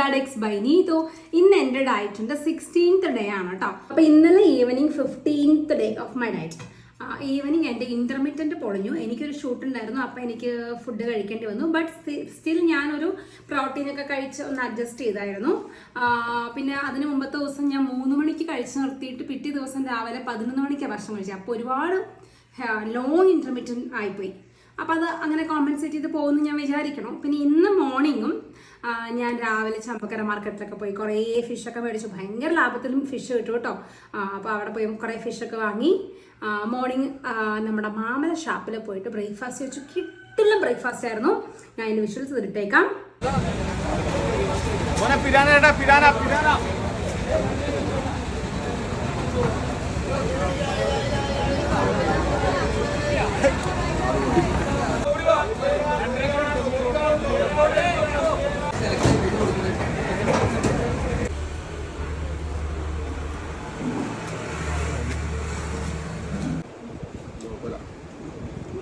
Dad X by Neethu ഇന്ന് എന്റെ ഡയറ്റിന്റെ sixteenth day ആണ് കേട്ടോ അപ്പോൾ ഇന്നലെ evening fifteenth day of my diet evening എന്റെ ഇന്റർമീഡിയറ്റ് പൊളിഞ്ഞു. എനിക്കൊരു ഷൂട്ട് ഉണ്ടായിരുന്നു. അപ്പോൾ എനിക്ക് ഫുഡ് കഴിക്കേണ്ടി വന്നു. ബട്ട് സ്റ്റിൽ ഞാനൊരു പ്രോട്ടീനൊക്കെ കഴിച്ച് ഒന്ന് അഡ്ജസ്റ്റ് ചെയ്തായിരുന്നു. പിന്നെ അതിന് മുമ്പത്തെ ദിവസം ഞാൻ മൂന്ന് മണിക്ക് കഴിച്ച് നിർത്തിയിട്ട് പിറ്റേ ദിവസം രാവിലെ പതിനൊന്ന് മണിക്ക് ഭക്ഷണം കഴിച്ചത്. അപ്പോൾ ഒരുപാട് ലോങ് ഇന്റർമീഡിയറ്റ് ആയിപ്പോയി. അപ്പോൾ അത് അങ്ങനെ കോമ്പൻസേറ്റ് ചെയ്ത് പോകുമെന്ന് ഞാൻ വിചാരിക്കണം. പിന്നെ ഇന്ന് മോർണിംഗും ഞാൻ രാവിലെ ചമ്പക്കര മാർക്കറ്റിലൊക്കെ പോയി കുറേ ഫിഷൊക്കെ മേടിച്ചു. ഭയങ്കര ലാഭത്തിലും ഫിഷ് കിട്ടും കേട്ടോ. അപ്പോൾ അവിടെ പോയി കുറേ ഫിഷൊക്കെ വാങ്ങി. മോർണിംഗ് നമ്മുടെ മാമല ഷാപ്പിൽ പോയിട്ട് ബ്രേക്ക്ഫാസ്റ്റ് വെച്ചു. കിട്ടില്ല ബ്രേക്ക്ഫാസ്റ്റ് ആയിരുന്നു. ഞാൻ അതിന്റെ വിഷ്വൽസ് തിരിട്ടേക്കാം പിരാന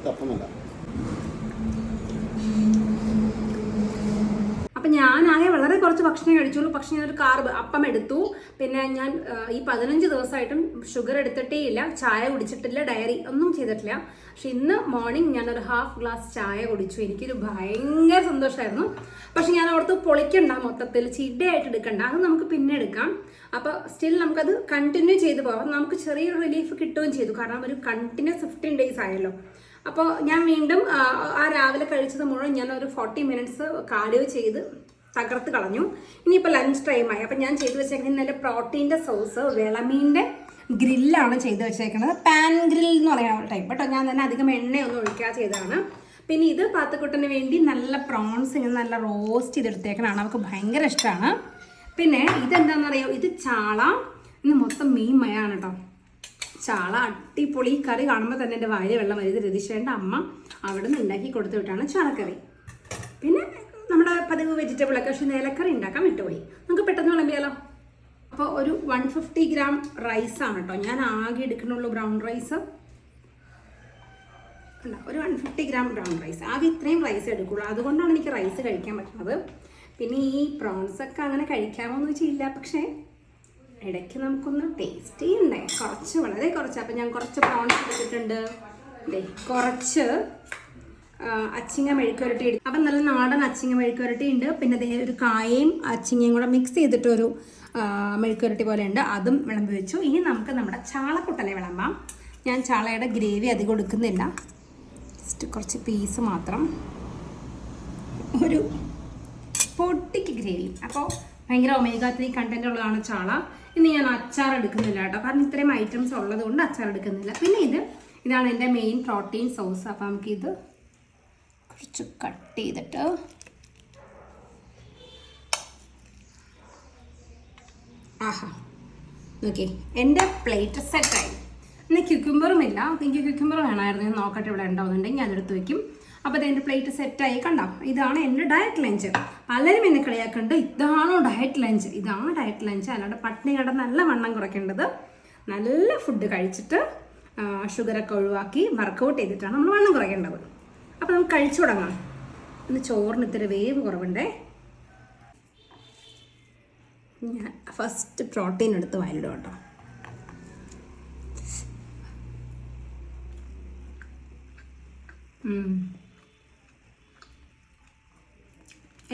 തപ്പമല്ല അപ്പം ഞാനാകെ വളരെ കുറച്ച് ഭക്ഷണം കഴിച്ചുള്ളൂ. പക്ഷെ ഞാനൊരു കാർബ് അപ്പം എടുത്തു. പിന്നെ ഞാൻ ഈ പതിനഞ്ച് ദിവസമായിട്ടും ഷുഗർ എടുത്തിട്ടേ ഇല്ല. ചായ കുടിച്ചിട്ടില്ല ഡയറി ഒന്നും ചെയ്തിട്ടില്ല. പക്ഷെ ഇന്ന് മോർണിംഗ് ഞാനൊരു ഹാഫ് ഗ്ലാസ് ചായ കുടിച്ചു. എനിക്കൊരു ഭയങ്കര സന്തോഷമായിരുന്നു പക്ഷെ ഞാൻ ഓർത്ത് പൊളിക്കണ്ട മൊത്തത്തിൽ ചിഡയായിട്ട് എടുക്കണ്ട. അത് നമുക്ക് പിന്നെ എടുക്കാം. അപ്പോൾ സ്റ്റിൽ നമുക്കത് കണ്ടിന്യൂ ചെയ്തു പോകാം. നമുക്ക് ചെറിയൊരു റിലീഫ് കിട്ടുകയും ചെയ്തു. കാരണം ഒരു കണ്ടിന്യൂസ് ഫിഫ്റ്റീൻ ഡേയ്സ് ആയല്ലോ. അപ്പോൾ ഞാൻ വീണ്ടും ആ, രാവിലെ കഴിച്ചത് മുഴുവൻ ഞാൻ ഒരു ഫോർട്ടി മിനിറ്റ്സ് കാർഡിയോ ചെയ്ത് തകർത്ത് കളഞ്ഞു. ഇനിയിപ്പോൾ ലഞ്ച് ടൈമായി അപ്പം ഞാൻ ചെയ്ത് വെച്ചേക്കുന്നത് നല്ല പ്രോട്ടീന്റെ സോസ് വിളമീന്റെ ഗ്രില്ലാണ് ചെയ്ത് വെച്ചേക്കുന്നത്. പാൻ ഗ്രിൽ എന്ന് പറയുന്ന ടൈപ്പ് കേട്ടോ ഞാൻ തന്നെ അധികം എണ്ണയൊന്നും ഒഴിക്കാതെ ചെയ്തതാണ്. പിന്നെ ഇത് പാത്തക്കുട്ടന് വേണ്ടി നല്ല പ്രോൺസ് ഇങ്ങനെ നല്ല റോസ്റ്റ് ചെയ്തെടുത്തേക്കണതാണ് അവർക്ക് ഭയങ്കര ഇഷ്ടമാണ്. പിന്നെ ഇതെന്താണെന്നറിയോ? ഇത് ചാള. ഇന്ന് മൊത്തം മീൻ മയാണ് കേട്ടോ. ചാള അടിപൊളി. കറി കാണുമ്പോൾ തന്നെ എന്റെ വായിൽ വെള്ളം വരുത് രതിശേന്റെ അമ്മ അവിടെ നിന്ന് ഉണ്ടാക്കി കൊടുത്തു വിട്ടാണ് ചാളക്കറി പിന്നെ നമ്മുടെ പതിവ് വെജിറ്റബിൾ ഒക്കെ പക്ഷേ നിലക്കറി ഉണ്ടാക്കാൻ വിട്ടുപോയി. നമുക്ക് പെട്ടെന്ന് വിളമ്പിയാലോ? അപ്പോൾ ഒരു വൺ ഫിഫ്റ്റി ഗ്രാം റൈസാണ് കേട്ടോ. ഞാൻ ആകെ എടുക്കണുള്ളൂ ബ്രൗൺ റൈസ്. അല്ല ഒരു one fifty gram brown rice. ആകെ ഇത്രയും റൈസ് എടുക്കുള്ളൂ. അതുകൊണ്ടാണ് എനിക്ക് റൈസ് കഴിക്കാൻ പറ്റുന്നത്. പിന്നെ ഈ പ്രോൺസൊക്കെ അങ്ങനെ കഴിക്കാമോ എന്ന് വെച്ചില്ല പക്ഷേ ഇടയ്ക്ക് നമുക്കൊന്ന് ടേസ്റ്റ് ചെയ്യണ്ടേ? കുറച്ച് വളരെ കുറച്ച്. അപ്പം ഞാൻ കുറച്ച് പ്രോൺസ് എടുത്തിട്ടുണ്ട്. ദേ കുറച്ച് അച്ചിങ്ങ മെഴുക്കുരട്ടി എടുത്തു. അപ്പം നല്ല നാടൻ അച്ചിങ്ങ മെഴുക്കുരട്ടി ഉണ്ട്. പിന്നെ ദേ ഒരു കായയും അച്ചിങ്ങയും കൂടെ മിക്സ് ചെയ്തിട്ടൊരു മെഴുക്കുരട്ടി പോലെ ഉണ്ട്. അതും വിളമ്പി വെച്ചു. ഇനി നമുക്ക് നമ്മുടെ ചാളക്കുട്ടനെ വിളമ്പാം. ഞാൻ ചാളയുടെ ഗ്രേവി അധികം കൊടുക്കുന്നില്ല. ജസ്റ്റ് കുറച്ച് പീസ് മാത്രം. ഒരു പൊട്ടിക്ക് ഗ്രേവി. അപ്പോൾ ഭയങ്കര ഒമേഗ ത്രീ കണ്ടന്റ് ഉള്ളതാണ് ചാള. ഇന്ന് ഞാൻ അച്ചാർ എടുക്കുന്നില്ല കേട്ടോ. കാരണം ഇത്രയും ഐറ്റംസ് ഉള്ളത് കൊണ്ട് അച്ചാർ എടുക്കുന്നില്ല. പിന്നെ ഇത് ഇതാണ് എന്റെ മെയിൻ പ്രോട്ടീൻ സോസ് അപ്പോൾ നമുക്കിത് കുറച്ച് കട്ട് ചെയ്തിട്ട് ആഹാ. ഓക്കെ എന്റെ പ്ലേറ്റ് സെറ്റായി ഇന്ന് ക്യുക്കുംബറും ഇല്ല. എനിക്ക് ക്യുക്കുംബർ വേണമായിരുന്നു. ഞാൻ നോക്കട്ടെ ഇവിടെ ഉണ്ടാവുന്നുണ്ടെങ്കിൽ ഞാനെടുത്ത് വയ്ക്കും അപ്പോൾ അതെന്റെ പ്ലേറ്റ് സെറ്റായി കണ്ടോ? ഇതാണ് എന്റെ ഡയറ്റ് ലഞ്ച് പലരും എന്നെ കളിയാക്കുന്നുണ്ട്. ഇതാണോ ഡയറ്റ് ലഞ്ച് ഇതാണ് ഡയറ്റ് ലഞ്ച് അല്ലാണ്ട് പട്ടിണി കട നല്ല വണ്ണം കുറയ്ക്കേണ്ടത്. നല്ല ഫുഡ് കഴിച്ചിട്ട് ഷുഗറൊക്കെ ഒഴിവാക്കി വർക്കൗട്ട് ചെയ്തിട്ടാണ് നമ്മൾ വണ്ണം കുറയ്ക്കേണ്ടത്. അപ്പോൾ നമുക്ക് കഴിച്ചു തുടങ്ങാം. ഇന്ന് ചോറിന് ഇത്തിരി വേവ് കുറവുണ്ടേ. ഞാൻ ഫസ്റ്റ് പ്രോട്ടീൻ എടുത്ത് വയലിടും കേട്ടോ.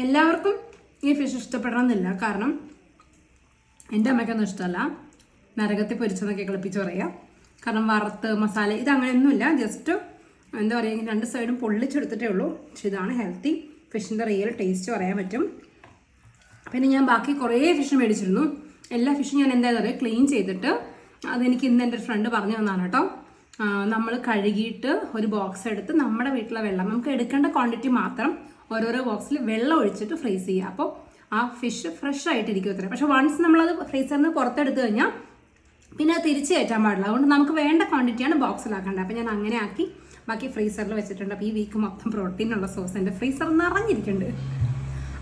എല്ലാവർക്കും ഈ ഫിഷ് ഇഷ്ടപ്പെടണമെന്നില്ല. കാരണം എന്റെ അമ്മയ്ക്കൊന്നും ഇഷ്ടമല്ല. നരകത്തിൽ പൊരിച്ചതൊക്കെ കളിപ്പിച്ച് പറയാം കാരണം വറുത്ത് മസാല ഇത് ജസ്റ്റ് എന്താ പറയുക രണ്ട് സൈഡും പൊള്ളിച്ചെടുത്തിട്ടേ ഉള്ളൂ. പക്ഷെ ഇതാണ് ഹെൽത്തി ഫിഷിന്റെ റിയൽ ടേസ്റ്റ് പറയാൻ പറ്റും. പിന്നെ ഞാൻ ബാക്കി കുറേ ഫിഷ് മേടിച്ചിരുന്നു. എല്ലാ ഫിഷും ഞാൻ എന്താ പറയുക ക്ലീൻ ചെയ്തിട്ട് അതെനിക്ക് ഇന്ന് എന്റെ ഫ്രണ്ട് പറഞ്ഞു തന്നാണ് കേട്ടോ. നമ്മൾ കഴുകിയിട്ട് ഒരു ബോക്സ് എടുത്ത് നമ്മുടെ വീട്ടിലെ വെള്ളം നമുക്ക് എടുക്കേണ്ട ക്വാണ്ടിറ്റി മാത്രം ഓരോരോ ബോക്സിൽ വെള്ളം ഒഴിച്ചിട്ട് ഫ്രീസ് ചെയ്യുക. അപ്പോൾ ആ ഫിഷ് ഫ്രഷ് ആയിട്ടിരിക്കും അത്ര പക്ഷെ വൺസ് നമ്മളത് ഫ്രീസറിൽ നിന്ന് പുറത്തെടുത്ത് കഴിഞ്ഞാൽ പിന്നെ അത് തിരിച്ച് കയറ്റാൻ പാടില്ല. അതുകൊണ്ട് നമുക്ക് വേണ്ട ക്വാണ്ടിറ്റിയാണ് ബോക്സിലാക്കേണ്ടത് അപ്പോൾ ഞാൻ അങ്ങനെ ആക്കി ബാക്കി ഫ്രീസറിൽ വെച്ചിട്ടുണ്ട്. അപ്പോൾ ഈ വീക്ക് മൊത്തം പ്രോട്ടീനുള്ള സോസ് എന്റെ ഫ്രീസർ നിറഞ്ഞിരിക്കുന്നുണ്ട്.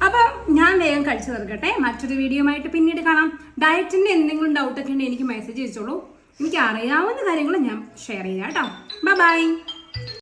അപ്പോൾ ഞാൻ വേഗം കഴിച്ചു തീർക്കട്ടെ. മറ്റൊരു വീഡിയോ ആയിട്ട് പിന്നീട് കാണാം. ഡയറ്റിന്റെ എന്തെങ്കിലും ഡൗട്ടൊക്കെ ഉണ്ടെങ്കിൽ എനിക്ക് മെസ്സേജ് അയച്ചോളൂ. എനിക്ക് അറിയാവുന്ന കാര്യങ്ങൾ ഞാൻ ഷെയർ ചെയ്യാം കേട്ടോ. ബൈ